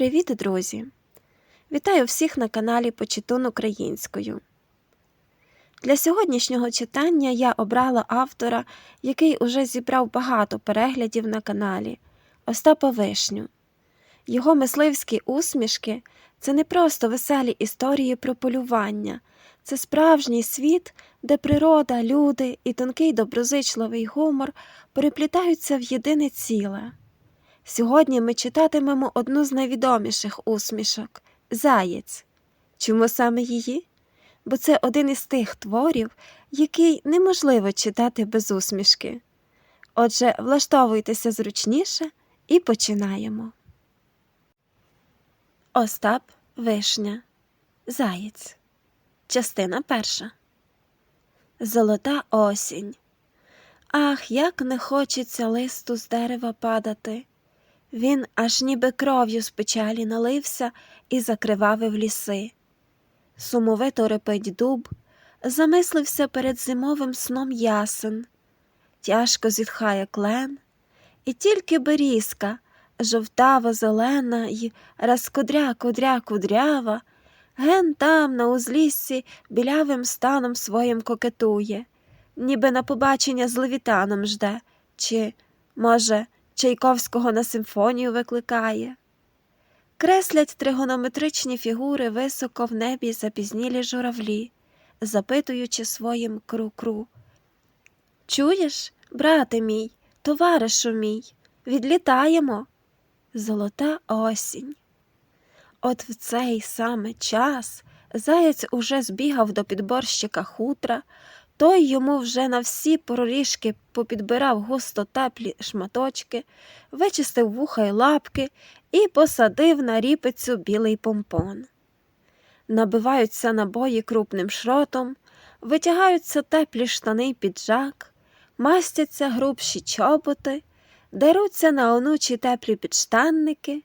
Привіт, друзі! Вітаю всіх на каналі Почитун Українською. Для сьогоднішнього читання я обрала автора, який уже зібрав багато переглядів на каналі Остапа Вишню. Його мисливські усмішки це не просто веселі історії про полювання, це справжній світ, де природа, люди і тонкий доброзичливий гумор переплітаються в єдине ціле. Сьогодні ми читатимемо одну з найвідоміших усмішок Заєць. Чому саме її? Бо це один із тих творів, який неможливо читати без усмішки. Отже, влаштовуйтеся зручніше і починаємо. Остап Вишня. Заєць. Частина перша. Золота осінь. Ах, як не хочеться листу з дерева падати. Він аж ніби кров'ю з печалі налився і закривавив ліси. Сумовито репить дуб, замислився перед зимовим сном ясен, тяжко зітхає клен, і тільки берізка, жовтава зелена й розкудря кудря кудрява, ген там, на узліссі, білявим станом своїм кокетує, ніби на побачення з левітаном жде, чи, може, Чайковського на симфонію викликає. Креслять тригонометричні фігури високо в небі запізнілі журавлі, запитуючи своїм кру-кру. Чуєш, брате мій, товаришу мій, відлітаємо. Золота осінь. От в цей саме час заєць уже збігав до підборщика хутра, той йому вже на всі проріжки попідбирав густо теплі шматочки, вичистив вуха й лапки і посадив на ріпицю білий помпон. Набиваються набої крупним шротом, витягаються теплі штани й піджак, мастяться грубші чоботи, деруться на онучі теплі підштанники,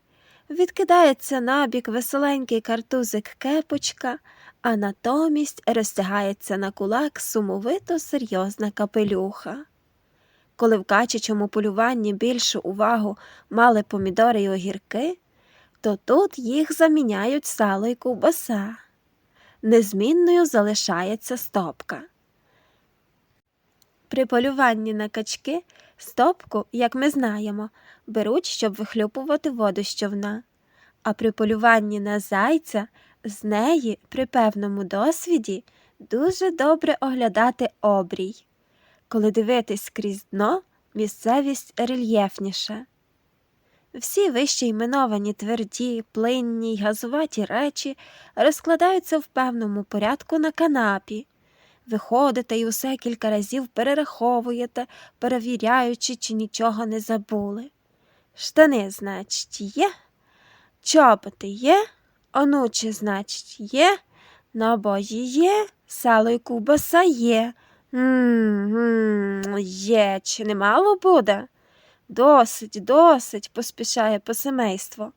відкидається набік веселенький картузик кепочка а натомість розтягається на кулак сумовито серйозна капелюха. Коли в качачому полюванні більшу увагу мали помідори й огірки, то тут їх заміняють сало й ковбаса. Незмінною залишається стопка. При полюванні на качки стопку, як ми знаємо, беруть, щоб вихлюпувати воду з човна, а при полюванні на зайця з неї при певному досвіді дуже добре оглядати обрій. Коли дивитись крізь дно, місцевість рельєфніша. Всі вище іменовані тверді, плинні й газуваті речі розкладаються в певному порядку на канапі. Виходите і усе кілька разів перераховуєте, перевіряючи, чи нічого не забули. Штани, значить, є, чоботи є, Онуче, значить, є, набої є, сало й кубаса є. М-м, є, чи немало буде? Досить, досить, поспішає по семейство.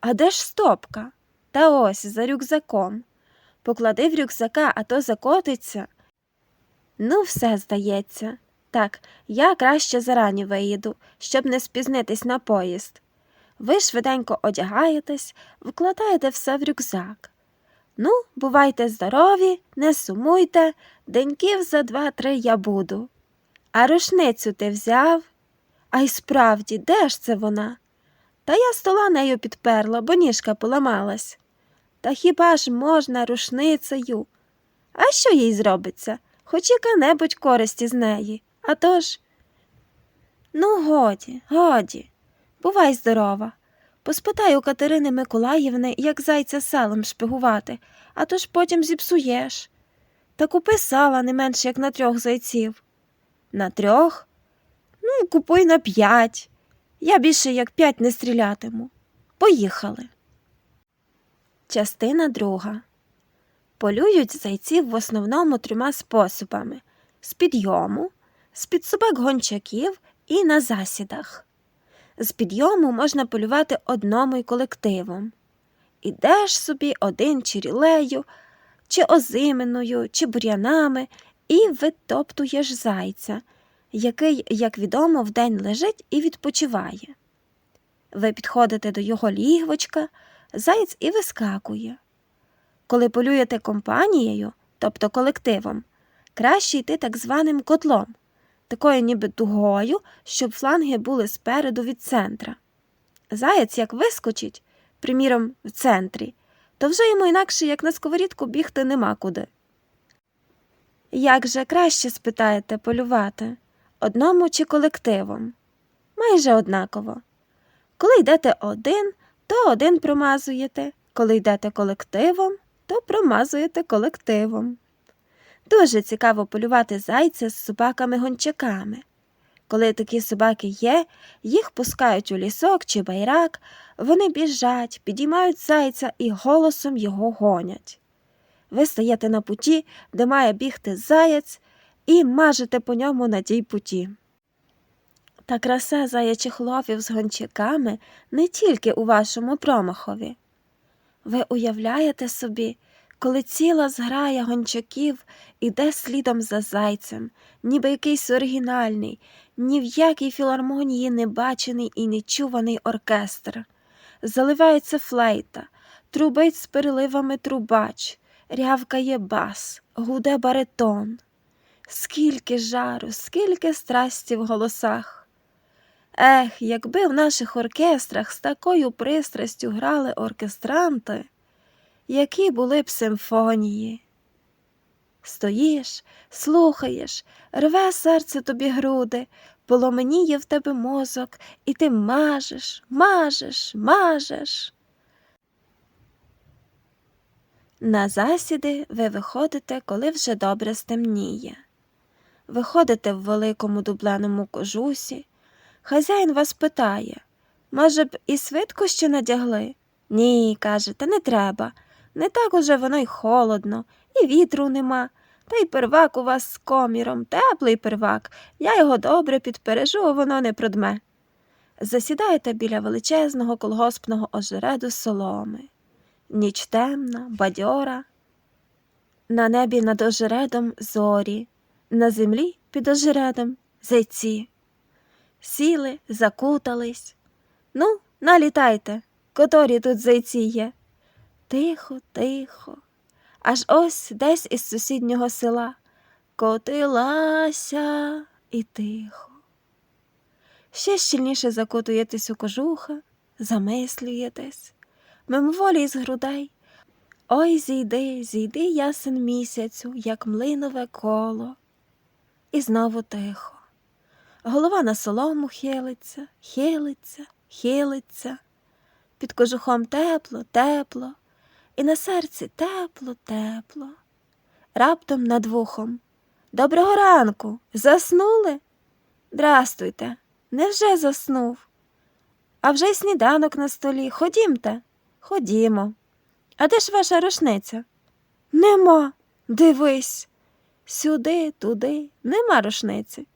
А де ж стопка? Та ось за рюкзаком. Поклади в рюкзака, а то закотиться. Ну, все здається. Так, я краще зарані виїду, щоб не спізнитись на поїзд. Ви швиденько одягаєтесь, вкладаєте все в рюкзак. Ну, бувайте здорові, не сумуйте, деньків за два-три я буду. А рушницю ти взяв? А й справді, де ж це вона? Та я стола нею підперла, бо ніжка поламалась. Та хіба ж можна рушницею? А що їй зробиться? Хоч яка-небудь користі з неї. А тож. Ну, годі, годі. Бувай здорова. Поспитай у Катерини Миколаївни, як зайця салом шпигувати, а то ж потім зіпсуєш. Та купи сала не менше, як на трьох зайців. На трьох? Ну, купуй на п'ять. Я більше як п'ять не стрілятиму. Поїхали. Частина друга. Полюють зайців в основному трьома способами з підйому, з під собак гончаків і на засідах. З підйому можна полювати одному й колективом. Ідеш собі один чи рілею, чи озиминою, чи бур'янами і витоптуєш зайця, який, як відомо, вдень лежить і відпочиває. Ви підходите до його лігвочка, заєць і вискакує. Коли полюєте компанією, тобто колективом, краще йти так званим котлом, такою ніби дугою, щоб фланги були спереду від центра. Заєць, як вискочить, приміром, в центрі, то вже йому інакше, як на сковорідку, бігти нема куди. Як же краще, спитаєте, полювати? Одному чи колективом? Майже однаково. Коли йдете один, то один промазуєте, коли йдете колективом, то промазуєте колективом. Дуже цікаво полювати зайця з собаками-гончаками. Коли такі собаки є, їх пускають у лісок чи байрак, вони біжать, підіймають зайця і голосом його гонять. Ви стаєте на путі, де має бігти заєць, і мажете по ньому на тій путі. Та краса заячих ловів з гончаками не тільки у вашому промахові. Ви уявляєте собі, коли ціла зграя гончаків іде слідом за зайцем, ніби якийсь оригінальний, ні в якій філармонії не бачений і не чуваний оркестр. Заливається флейта, трубить з переливами трубач, рявкає бас, гуде баритон. Скільки жару, скільки страсті в голосах. Ех, якби в наших оркестрах з такою пристрастю грали оркестранти, які були б симфонії. Стоїш, слухаєш, рве серце тобі груди, поломеніє в тебе мозок, і ти мажеш, мажеш, мажеш. На засіди ви виходите, коли вже добре стемніє. Виходите в великому дубленому кожусі. Хазяїн вас питає може б, і свитку ще надягли? Ні, кажете, не треба. Не так уже воно й холодно, і вітру нема. Та й первак у вас з коміром, теплий первак. Я його добре підпережу, а воно не продме. Засідаєте біля величезного колгоспного ожереду соломи. Ніч темна, бадьора. На небі над ожередом зорі, на землі під ожередом зайці. Сіли, закутались. Ну, налітайте, котрі тут зайці є. Тихо, тихо. Аж ось десь із сусіднього села котилася і тихо. Ще щільніше закутуєтесь у кожуха, замислюєтесь, мимоволі із грудей. Ой, зійди, зійди ясен місяцю, як млинове коло. І знову тихо. Голова на солому хилиться, хилиться, хилиться. Під кожухом тепло, тепло, і на серці тепло, тепло. Раптом над вухом. Доброго ранку. Заснули? Здрастуйте. Невже заснув? А вже й сніданок на столі. Ходімте, ходімо. А де ж ваша рушниця? Нема. Дивись. Сюди, туди, нема рушниці.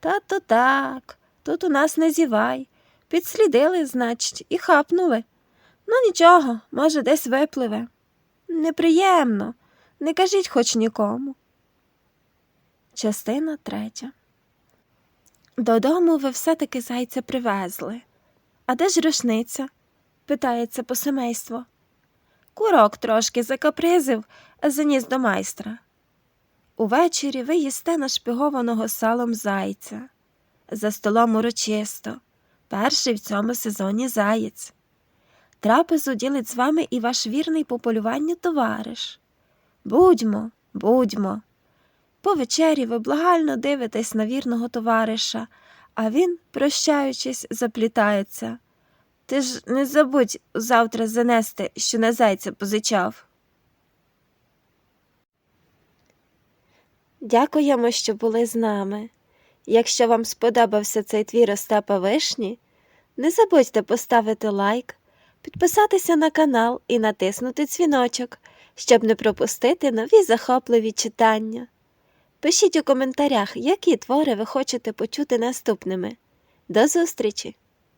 Та то так, тут у нас не зівай. Підслідили, значить, і хапнули. Ну, нічого, може, десь випливе. Неприємно, не кажіть хоч нікому. Частина третя. Додому ви все-таки зайця привезли. А де ж рушниця? питається по семейство. Курок трошки закапризив, заніс до майстра. Увечері ви їсте нашпигованого салом зайця. За столом урочисто, перший в цьому сезоні заєць. Трапезу ділить з вами і ваш вірний по полюванню товариш. Будьмо, будьмо. По вечері ви благально дивитесь на вірного товариша, а він, прощаючись, заплітається. Ти ж не забудь завтра занести, що на зайця позичав. Дякуємо, що були з нами. Якщо вам сподобався цей твір Остапа Вишні, не забудьте поставити лайк, підписатися на канал і натиснути дзвіночок, щоб не пропустити нові захопливі читання. Пишіть у коментарях, які твори ви хочете почути наступними. До зустрічі!